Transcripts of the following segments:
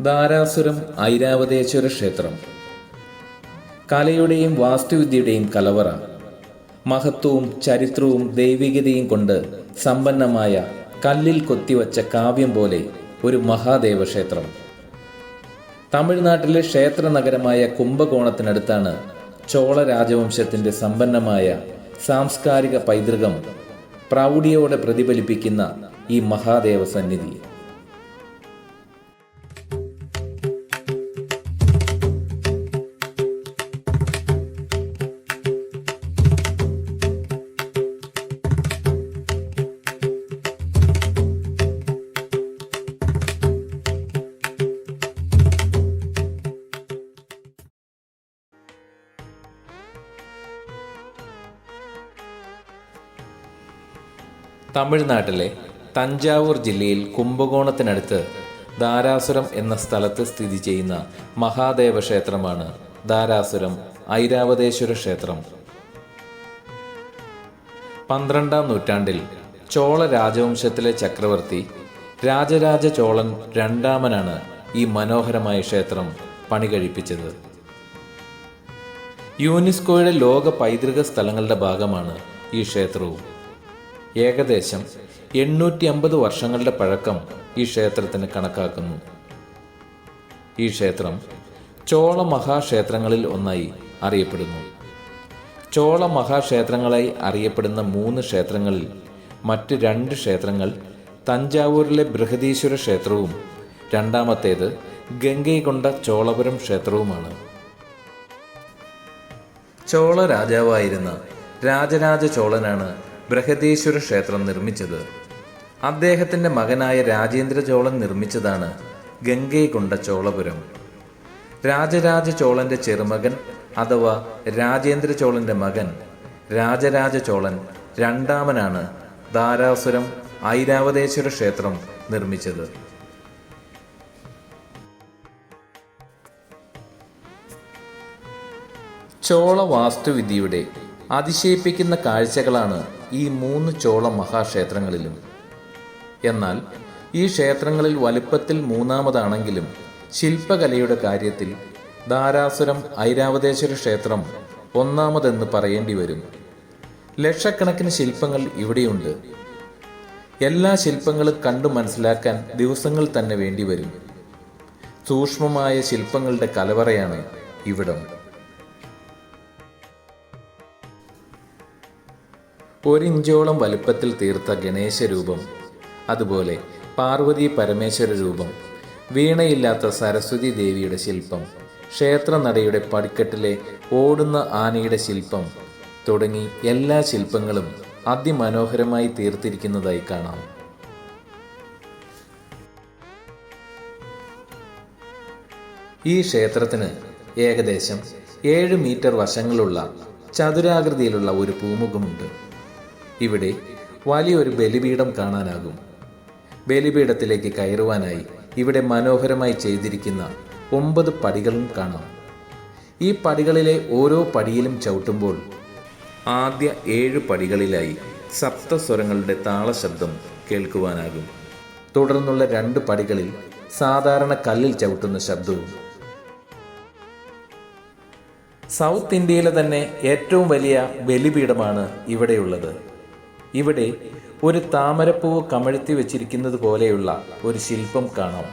ധാരാസുരം ഐരാവതേശ്വര ക്ഷേത്രം. കലയുടെയും വാസ്തുവിദ്യയുടെയും കലവറ മഹത്വവും ചരിത്രവും ദൈവികതയും കൊണ്ട് സമ്പന്നമായ കല്ലിൽ കൊത്തിവച്ച കാവ്യം പോലെ ഒരു മഹാദേവ ക്ഷേത്രം തമിഴ്നാട്ടിലെ ക്ഷേത്ര നഗരമായ കുംഭകോണത്തിനടുത്താണ് ചോള രാജവംശത്തിന്റെ സമ്പന്നമായ സാംസ്കാരിക പൈതൃകം പ്രൗഢിയോടെ പ്രതിഫലിപ്പിക്കുന്ന ഈ മഹാദേവ സന്നിധി തമിഴ്നാട്ടിലെ തഞ്ചാവൂർ ജില്ലയിൽ കുംഭകോണത്തിനടുത്ത് ധാരാസുരം എന്ന സ്ഥലത്ത് സ്ഥിതി ചെയ്യുന്ന മഹാദേവ ക്ഷേത്രമാണ് ധാരാസുരം ഐരാവതേശ്വര ക്ഷേത്രം. പന്ത്രണ്ടാം നൂറ്റാണ്ടിൽ ചോള രാജവംശത്തിലെ ചക്രവർത്തി രാജരാജ ചോളൻ രണ്ടാമനാണ് ഈ മനോഹരമായ ക്ഷേത്രം പണി പണികഴിപ്പിച്ചത്. യുനെസ്കോയുടെ ലോക പൈതൃക സ്ഥലങ്ങളുടെ ഭാഗമാണ് ഈ ക്ഷേത്രവും. ഏകദേശം എണ്ണൂറ്റി അമ്പത് വർഷങ്ങളുടെ പഴക്കം ഈ ക്ഷേത്രത്തിന് കണക്കാക്കുന്നു. ഈ ക്ഷേത്രം ചോള മഹാക്ഷേത്രങ്ങളിൽ ഒന്നായി അറിയപ്പെടുന്നു. ചോള മഹാക്ഷേത്രങ്ങളായി അറിയപ്പെടുന്ന മൂന്ന് ക്ഷേത്രങ്ങളിൽ മറ്റ് രണ്ട് ക്ഷേത്രങ്ങൾ തഞ്ചാവൂരിലെ ബൃഹദീശ്വര ക്ഷേത്രവും രണ്ടാമത്തേത് ഗംഗൈകൊണ്ട ചോളപുരം ക്ഷേത്രവുമാണ്. ചോള രാജാവായിരുന്ന രാജരാജ ചോളനാണ് ബൃഹദീശ്വര ക്ഷേത്രം നിർമ്മിച്ചത്. അദ്ദേഹത്തിന്റെ മകനായ രാജേന്ദ്ര ചോളൻ നിർമ്മിച്ചതാണ് ഗംഗൈകൊണ്ട ചോളപുരം. രാജരാജ ചോളന്റെ ചെറുമകൻ അഥവാ രാജേന്ദ്ര ചോളന്റെ മകൻ രാജരാജ ചോളൻ രണ്ടാമനാണ് ധാരാസുരം ഐരാവതേശ്വര ക്ഷേത്രം നിർമ്മിച്ചത്. ചോള വാസ്തുവിദ്യയുടെ അതിശയിപ്പിക്കുന്ന കാഴ്ചകളാണ് ഈ മൂന്ന് ചോള മഹാക്ഷേത്രങ്ങളിലും. എന്നാൽ ഈ ക്ഷേത്രങ്ങളിൽ വലുപ്പത്തിൽ മൂന്നാമതാണെങ്കിലും ശില്പകലയുടെ കാര്യത്തിൽ ധാരാസുരം ഐരാവതേശ്വര ക്ഷേത്രം ഒന്നാമതെന്ന് പറയേണ്ടി വരും. ലക്ഷക്കണക്കിന് ശില്പങ്ങൾ ഇവിടെയുണ്ട്. എല്ലാ ശില്പങ്ങളും കണ്ടു മനസ്സിലാക്കാൻ ദിവസങ്ങൾ തന്നെ വേണ്ടി വരും. സൂക്ഷ്മമായ ശില്പങ്ങളുടെ കലവറയാണ് ഇവിടം. ഒരിഞ്ചോളം വലുപ്പത്തിൽ തീർത്ത ഗണേശ രൂപം അതുപോലെ പാർവതി പരമേശ്വര രൂപം വീണയില്ലാത്ത സരസ്വതി ദേവിയുടെ ശില്പം ക്ഷേത്രനടയുടെ പടിക്കെട്ടിലെ ഓടുന്ന ആനയുടെ ശില്പം തുടങ്ങി എല്ലാ ശില്പങ്ങളും അതിമനോഹരമായി തീർത്തിരിക്കുന്നതായി കാണാം. ഈ ക്ഷേത്രത്തിന് ഏകദേശം ഏഴ് മീറ്റർ വശങ്ങളുള്ള ചതുരാകൃതിയിലുള്ള ഒരു പൂമുഖമുണ്ട്. ഇവിടെ വലിയൊരു ബലിപീഠം കാണാനാകും. ബലിപീഠത്തിലേക്ക് കയറുവാനായി ഇവിടെ മനോഹരമായി ചെയ്തിരിക്കുന്ന ഒമ്പത് പടികളും കാണാം. ഈ പടികളിലെ ഓരോ പടിയിലും ചവിട്ടുമ്പോൾ ആദ്യ ഏഴ് പടികളിലായി സപ്തസ്വരങ്ങളുടെ താളശബ്ദം കേൾക്കുവാനാകും. തുടർന്നുള്ള രണ്ട് പടികളിൽ സാധാരണ കല്ലിൽ ചവിട്ടുന്ന ശബ്ദവും സൗത്ത് ഇന്ത്യയിലെ തന്നെ ഏറ്റവും വലിയ ബലിപീഠമാണ് ഇവിടെയുള്ളത്. ഇവിടെ ഒരു താമരപ്പൂവ് കമഴ്ത്തി വെച്ചിരിക്കുന്നത് പോലെയുള്ള ഒരു ശില്പം കാണാം.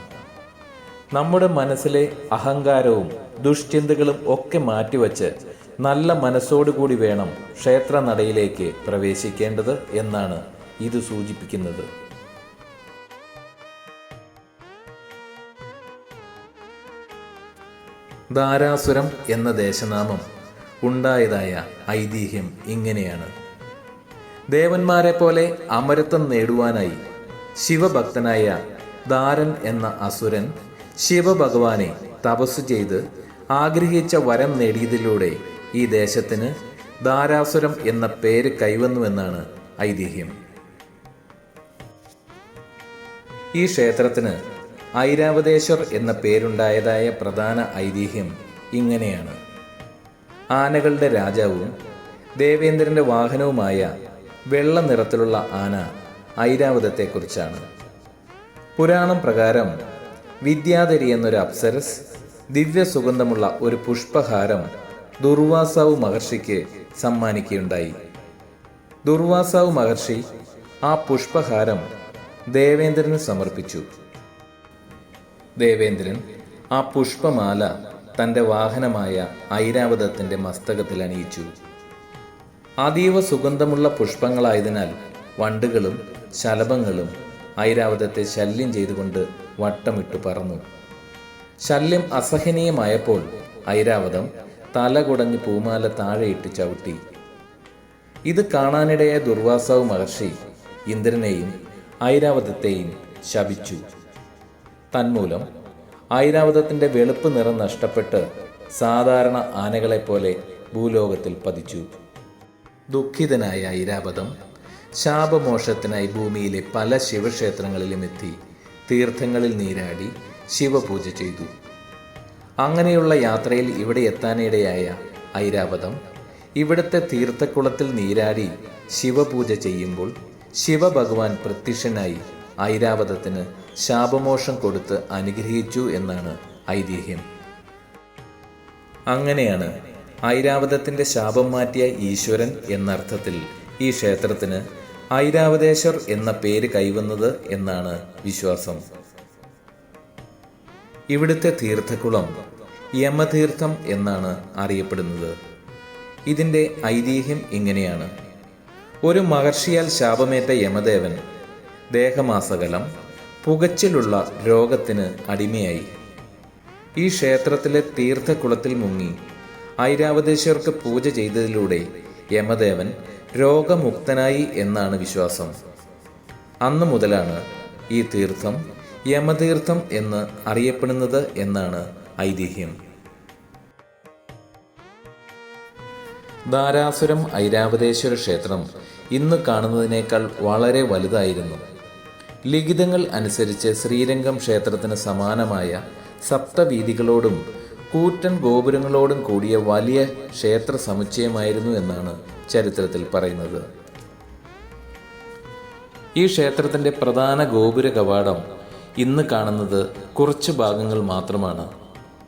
നമ്മുടെ മനസ്സിലെ അഹങ്കാരവും ദുഷ്ചിന്തകളും ഒക്കെ മാറ്റിവെച്ച് നല്ല മനസ്സോടുകൂടി വേണം ക്ഷേത്ര നടയിലേക്ക് പ്രവേശിക്കേണ്ടത് എന്നാണ് ഇത് സൂചിപ്പിക്കുന്നത്. ധാരാസുരം എന്ന ദേശനാമം ഉണ്ടായതായ ഐതിഹ്യം ഇങ്ങനെയാണ്. ദേവന്മാരെ പോലെ അമരത്വം നേടുവാനായി ശിവഭക്തനായ ദാരൻ എന്ന അസുരൻ ശിവഭഗവാനെ തപസ് ചെയ്ത് ആഗ്രഹിച്ച വരം നേടിയതിലൂടെ ഈ ദേശത്തിന് ധാരാസുരം എന്ന പേര് കൈവന്നുവെന്നാണ് ഐതിഹ്യം. ഈ ക്ഷേത്രത്തിന് ഐരാവതേശ്വർ എന്ന പേരുണ്ടായതായ പ്രധാന ഐതിഹ്യം ഇങ്ങനെയാണ്. ആനകളുടെ രാജാവും ദേവേന്ദ്രന്റെ വാഹനവുമായ വെള്ള നിറത്തിലുള്ള ആന ഐരാവതത്തെക്കുറിച്ചാണ്. പുരാണം പ്രകാരം വിദ്യാധരി എന്നൊരു അപ്സരസ് ദിവ്യ സുഗന്ധമുള്ള ഒരു പുഷ്പഹാരം ദുർവാസാവ് മഹർഷിക്ക് സമ്മാനിക്കുകയുണ്ടായി. ദുർവാസാവ് മഹർഷി ആ പുഷ്പഹാരം ദേവേന്ദ്രന് സമർപ്പിച്ചു. ദേവേന്ദ്രൻ ആ പുഷ്പമാല തന്റെ വാഹനമായ ഐരാവതത്തിന്റെ മസ്തകത്തിൽ അണിയിച്ചു അതീവ സുഗന്ധമുള്ള പുഷ്പങ്ങളായതിനാൽ വണ്ടുകളും ശലഭങ്ങളും ഐരാവതത്തെ ശല്യം ചെയ്തുകൊണ്ട് വട്ടമിട്ടു പറന്നു. ശല്യം അസഹനീയമായപ്പോൾ ഐരാവതം തല കുടഞ്ഞ് പൂമാല താഴെയിട്ട് ചവിട്ടി. ഇത് കാണാനിടയായ ദുർവാസാവ് മഹർഷി ഇന്ദ്രനെയും ഐരാവതത്തെയും ശപിച്ചു. തന്മൂലം ഐരാവതത്തിന്റെ വെളുപ്പ് നിറം നഷ്ടപ്പെട്ട് സാധാരണ ആനകളെപ്പോലെ ഭൂലോകത്തിൽ പതിച്ചു. ദുഃഖിതനായ ഐരാവതം ശാപമോക്ഷത്തിനായി ഭൂമിയിലെ പല ശിവക്ഷേത്രങ്ങളിലും എത്തി തീർത്ഥങ്ങളിൽ നീരാടി ശിവപൂജ ചെയ്തു. അങ്ങനെയുള്ള യാത്രയിൽ ഇവിടെ എത്താനിടയായ ഐരാവതം ഇവിടുത്തെ തീർത്ഥക്കുളത്തിൽ നീരാടി ശിവപൂജ ചെയ്യുമ്പോൾ ശിവഭഗവാൻ പ്രത്യക്ഷനായി ഐരാവതത്തിന് ശാപമോഷം കൊടുത്ത് അനുഗ്രഹിച്ചു എന്നാണ് ഐതിഹ്യം. അങ്ങനെയാണ് ഐരാവതത്തിന്റെ ശാപം മാറ്റിയ ഈശ്വരൻ എന്നർത്ഥത്തിൽ ഈ ക്ഷേത്രത്തിന് ഐരാവതേശ്വർ എന്ന പേര് കൈവന്നത് എന്നാണ് വിശ്വാസം. ഇവിടുത്തെ തീർത്ഥക്കുളം യമതീർത്ഥം എന്നാണ് അറിയപ്പെടുന്നത്. ഇതിന്റെ ഐതിഹ്യം ഇങ്ങനെയാണ്. ഒരു മഹർഷിയാൽ ശാപമേറ്റ യമദേവൻ ദേഹമാസകലം പുകച്ചിലുള്ള രോഗത്തിന് അടിമയായി. ഈ ക്ഷേത്രത്തിലെ തീർത്ഥക്കുളത്തിൽ മുങ്ങി ഐരാവതേശ്വർക്ക് പൂജ ചെയ്തതിലൂടെ യമദേവൻ രോഗമുക്തനായി എന്നാണ് വിശ്വാസം. അന്നു മുതലാണ് ഈ തീർത്ഥം യമതീർത്ഥം എന്ന് അറിയപ്പെടുന്നത് എന്നാണ് ഐതിഹ്യം. ധാരാസുരം ഐരാവതേശ്വര ക്ഷേത്രം ഇന്ന് കാണുന്നതിനേക്കാൾ വളരെ വലുതായിരുന്നു. ലിഖിതങ്ങൾ അനുസരിച്ച് ശ്രീരംഗം ക്ഷേത്രത്തിന് സമാനമായ സപ്തവീതികളോടും കൂറ്റൻ ഗോപുരങ്ങളോടും കൂടിയ വലിയ ക്ഷേത്ര സമുച്ചയമായിരുന്നു എന്നാണ് ചരിത്രത്തിൽ പറയുന്നത്. ഈ ക്ഷേത്രത്തിന്റെ പ്രധാന ഗോപുര കവാടം ഇന്ന് കാണുന്നത് കുറച്ച് ഭാഗങ്ങൾ മാത്രമാണ്.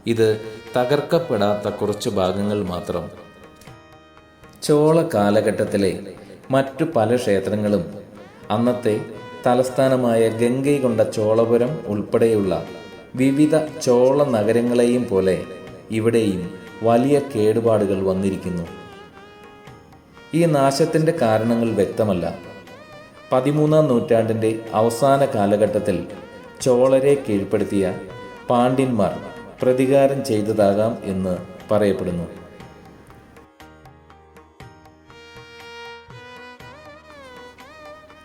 ഇത് തകർക്കപ്പെടാത്ത കുറച്ച് ഭാഗങ്ങൾ മാത്രം. ചോള കാലഘട്ടത്തിലെ മറ്റു പല ക്ഷേത്രങ്ങളും അന്നത്തെ തലസ്ഥാനമായ ഗംഗൈകൊണ്ട ചോളപുരം ഉൾപ്പെടെയുള്ള വിവിധ ചോള നഗരങ്ങളെയും പോലെ ഇവിടെയും വലിയ കേടുപാടുകൾ വന്നിരിക്കുന്നു. ഈ നാശത്തിന്റെ കാരണങ്ങൾ വ്യക്തമല്ല. പതിമൂന്നാം നൂറ്റാണ്ടിന്റെ അവസാന കാലഘട്ടത്തിൽ ചോളരെ കീഴ്പ്പെടുത്തിയ പാണ്ഡ്യന്മാർ പ്രതികാരം ചെയ്തതാകാം എന്ന് പറയപ്പെടുന്നു.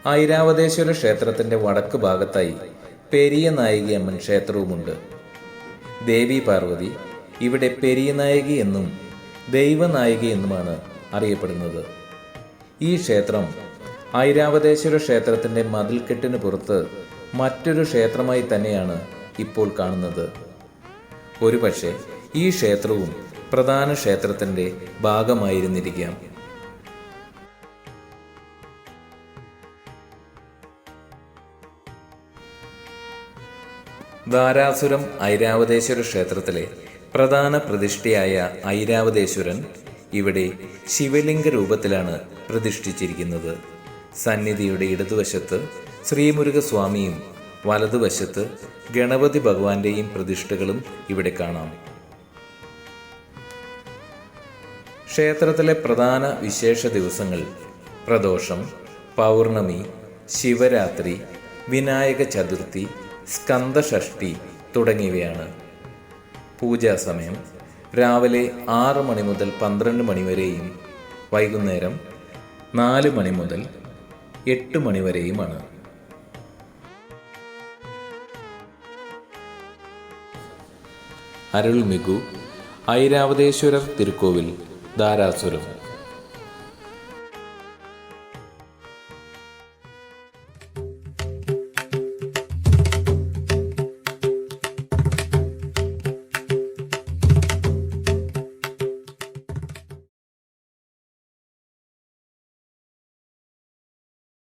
ഐരാവതേശ്വര ക്ഷേത്രത്തിന്റെ വടക്ക് ഭാഗത്തായി പെരിയ നായികയമ്മൻ ക്ഷേത്രവുമുണ്ട്. ദേവി പാർവതി ഇവിടെ പെരിയ നായികി എന്നും ദൈവനായിക എന്നുമാണ് അറിയപ്പെടുന്നത്. ഈ ക്ഷേത്രം ഐരാവതേശ്വര ക്ഷേത്രത്തിന്റെ മതിൽക്കെട്ടിന് പുറത്ത് മറ്റൊരു ക്ഷേത്രമായി തന്നെയാണ് ഇപ്പോൾ കാണുന്നത്. ഒരുപക്ഷെ ഈ ക്ഷേത്രവും പ്രധാന ക്ഷേത്രത്തിന്റെ ഭാഗമായിരുന്നിരിക്കാം. ധാരാസുരം ഐരാവതേശ്വര ക്ഷേത്രത്തിലെ പ്രധാന പ്രതിഷ്ഠയായ ഐരാവതേശ്വരൻ ഇവിടെ ശിവലിംഗ രൂപത്തിലാണ് പ്രതിഷ്ഠിച്ചിരിക്കുന്നത്. സന്നിധിയുടെ ഇടതുവശത്ത് ശ്രീമുരുകസ്വാമിയും വലതുവശത്ത് ഗണപതി ഭഗവാന്റെയും പ്രതിഷ്ഠകളും ഇവിടെ കാണാം. ക്ഷേത്രത്തിലെ പ്രധാന വിശേഷ ദിവസങ്ങൾ പ്രദോഷം പൗർണമി ശിവരാത്രി വിനായക ചതുർത്ഥി സ്കന്ദഷഷ്ടി തുടങ്ങിയവയാണ്. പൂജാസമയം രാവിലെ ആറ് മണി മുതൽ പന്ത്രണ്ട് മണി വരെയും വൈകുന്നേരം നാല് മണി മുതൽ എട്ട് മണി വരെയുമാണ്. അരുൾമികു ഐരാവതേശ്വരർ തിരുക്കോവിൽ ധാരാസുരം.